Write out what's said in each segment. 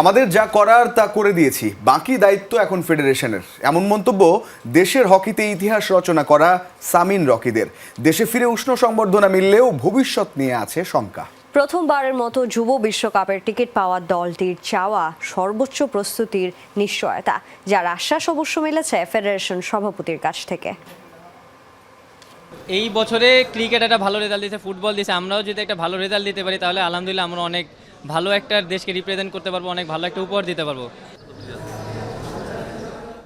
আমাদের যা করার তা করে দিয়েছি। বাকি দায়িত্ব এখন ফেডারেশনের। এমন মন্তব্য দেশের হকিতে ইতিহাস রচনা করা সামিন রকিদের। দেশে ফিরে উষ্ণ সংবর্ধনা মিললেও ভবিষ্যৎ নিয়ে আছে শঙ্কা। প্রথমবারের মতো যুব বিশ্বকাপের টিকিট পাওয়া দলটির চাওয়া সর্বোচ্চ প্রস্তুতির নিশ্চয়তা যার আশ্বাস অবশ্য মিলেছে ফেডারেশন সভাপতির কাছ থেকে। এই বছরে ক্রিকেট একটা ভালো রেজাল্ট দিয়েছে ফুটবল দিয়েছে আমরাও যদি একটা ভালো রেজাল্ট দিতে পারি তাহলে আলহামদুলিল্লাহ আমরা অনেক ভালো একটা দেশকে রিপ্রেজেন্ট করতে পারব, অনেক ভালো একটা উপহার দিতে পারব।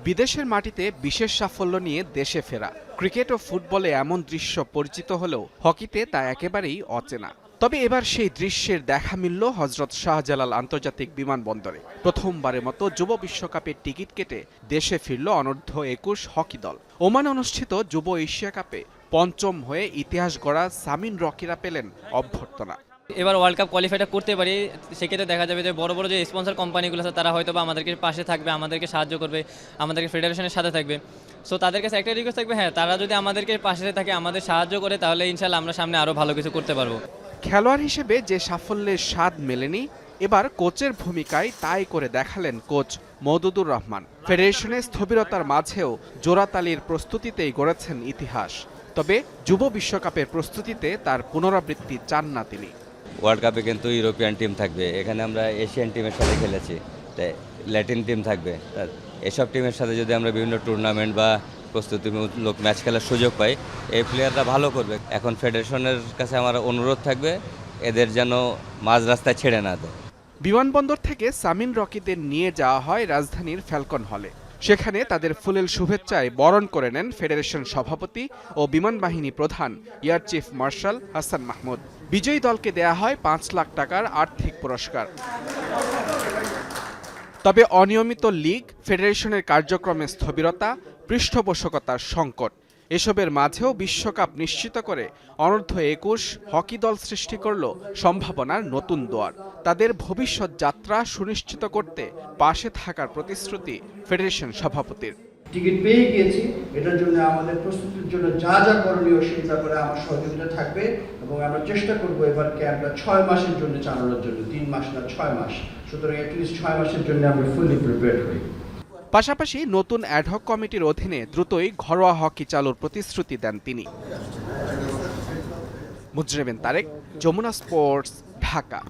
বিদেশের মাটিতে বিশেষ সাফল্য নিয়ে দেশে ফেরা। ক্রিকেট ও ফুটবলে এমন দৃশ্য পরিচিত হলেও হকিতে তা একেবারেই অচেনা। তবে এবার সেই দৃশ্যের দেখা মিলল হজরত শাহজালাল আন্তর্জাতিক বিমানবন্দরে। প্রথমবারের মতো যুব বিশ্বকাপের টিকিট কেটে দেশে ফিরল অনূর্ধ্ব একুশ হকি দল। ওমান অনুষ্ঠিত যুব এশিয়া কাপে পঞ্চম হয়ে ইতিহাস গড়া সামিন রকিরা পেলেন অভ্যর্থনা। এবার ওয়ার্ল্ড কাপ কোয়ালিফাইটা করতে পারি, সেক্ষেত্রে দেখা যাবে যে বড় বড় যে স্পন্সর কোম্পানিগুলো আছে, তারা হয়তো বা আমাদেরকে পাশে থাকবে, আমাদেরকে সাহায্য করবে, আমাদেরকে ফেডারেশনের সাথে থাকবে। সো তাদের কাছে একটা রিকোয়েস্ট থাকবে হ্যাঁ তারা যদি আমাদেরকে পাশে থাকে, আমাদের সাহায্য করে, তাহলে ইনশাল্লাহ আমরা সামনে আরও ভালো কিছু করতে পারব। খেলোয়াড় হিসেবে যে সাফল্যের স্বাদ মেলেনি, এবার কোচের ভূমিকায় তাই করে দেখালেন কোচ মদুদুর রহমান। ফেডারেশনের স্থবিরতার মাঝেও জোড়াতালির প্রস্তুতিতেই গড়েছেন ইতিহাস। তবে যুব বিশ্বকাপের প্রস্তুতিতে তার পুনরাবৃত্তি চান না তিনি। ওয়ার্ল্ড কাপে কিন্তু ইউরোপিয়ান টিম থাকবে। এখানে আমরা এশিয়ান টিমের সাথে খেলেছি। তাই ল্যাটিন টিম থাকবে। এসব টিমের সাথে যদি আমরা বিভিন্ন টুর্নামেন্ট বা প্রস্তুতিমূলক ম্যাচ খেলার সুযোগ পাই, এই প্লেয়াররা ভালো করবে। এখন ফেডারেশনের কাছে আমার অনুরোধ থাকবে, এদের যেন মাঝ রাস্তায় ছেড়ে না দেয়। বিমানবন্দর থেকে সামিন রকিদের নিয়ে যাওয়া হয় রাজধানীর ফ্যালকন হলে সেখানে তাদের ফুলেল শুভেচ্ছায় বরণ করে নেন ফেডারেশন সভাপতি ও বিমান বাহিনী প্রধান air chief marshal Hasan Mahmud. বিজয়ী দলকে দেয়া হয় পাঁচ লাখ টাকার আর্থিক পুরস্কার। তবে অনিয়মিত লীগ, ফেডারেশনের কার্যক্রমে স্থবিরতা, পৃষ্ঠপোষকতার সংকট, এসবের মাঝেও বিশ্বকাপ নিশ্চিত করে অনূর্ধ্ব একুশ হকি দল সৃষ্টি করল সম্ভাবনার নতুন দোয়ার। তাদের ভবিষ্যৎ যাত্রা সুনিশ্চিত করতে পাশে থাকার প্রতিশ্রুতি ফেডারেশন সভাপতির। টিকিট পেয়ে গিয়েছি। এটার জন্য আমাদের প্রস্তুতির জন্য যা যা করণীয় সেই ব্যাপারে আমার সহযোগিতা থাকবে এবং আমরা চেষ্টা করব এবার ক্যাম্পটা ছয় মাসের জন্য চালানোর জন্য তিন মাস না ছয় মাস। সুতরাং অ্যাটলিস্ট ছয় মাসের জন্য আমরা ফুললি প্রিপেয়ার্ড হই। পাশাপাশি নতুন অ্যাডহক কমিটির অধীনে দ্রুতই ঘরোয়া হকি চালুর প্রতিশ্রুতি দেন তিনি। মুজরেবেন তারেক যমুনা স্পোর্টস ঢাকা।